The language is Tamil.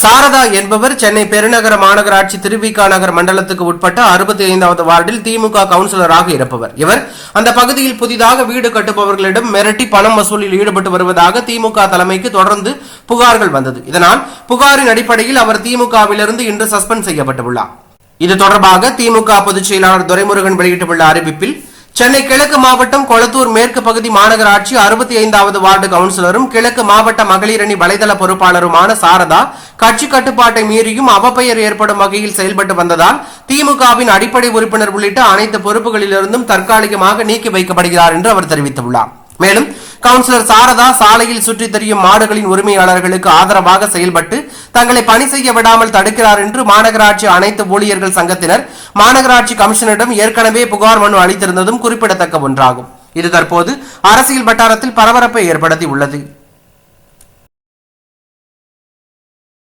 சாரதா என்பவர் சென்னை பெருநகர மாநகராட்சி திருவிகா நகர் மண்டலத்துக்கு உட்பட்ட அறுபத்தி ஐந்தாவது வார்டில் திமுக கவுன்சிலராக இருப்பவர். இவர் அந்த பகுதியில் புதிதாக வீடு கட்டுபவர்களிடம் மிரட்டி பணம் வசூலில் ஈடுபட்டு வருவதாக திமுக தலைமைக்கு தொடர்ந்து புகார்கள் வந்தது. இதனால் புகாரின் அடிப்படையில் அவர் திமுகவிலிருந்து இன்று சஸ்பெண்ட் செய்யப்பட்டுள்ளார். இது தொடர்பாக திமுக பொதுச் செயலாளர் துரைமுருகன் வெளியிட்டுள்ள அறிவிப்பில் சென்னை கிழக்கு மாவட்டம் கொளத்தூர் மேற்கு பகுதி மாநகராட்சி அறுபத்தி ஐந்தாவது வார்டு கவுன்சிலரும் கிழக்கு மாவட்ட மகளிரணி வலைதள பொறுப்பாளருமான சாரதா கட்சி கட்டுப்பாட்டை மீறியும் அவப்பெயர் ஏற்படும் வகையில் செயல்பட்டு வந்ததால் திமுகவின் அடிப்படை உறுப்பினர் உள்ளிட்ட அனைத்து பொறுப்புகளிலிருந்தும் தற்காலிகமாக நீக்கி வைக்கப்படுகிறார் என்று அவர் தெரிவித்துள்ளார். மேலும் கவுன்சிலர் சாரதா சாலையில் சுற்றித் திரியும் மாடுகளின் உரிமையாளர்களுக்கு ஆதரவாக செயல்பட்டு தங்களை பணி செய்ய விடாமல் தடுக்கிறார் என்று மாநகராட்சி அனைத்து ஊழியர்கள் சங்கத்தினர் மாநகராட்சி கமிஷனரிடம் ஏற்கனவே புகார் மனு அளித்திருந்ததும் குறிப்பிடத்தக்க ஒன்றாகும். இது தற்போது அரசியல் வட்டாரத்தில் பரபரப்பை ஏற்படுத்தி உள்ளது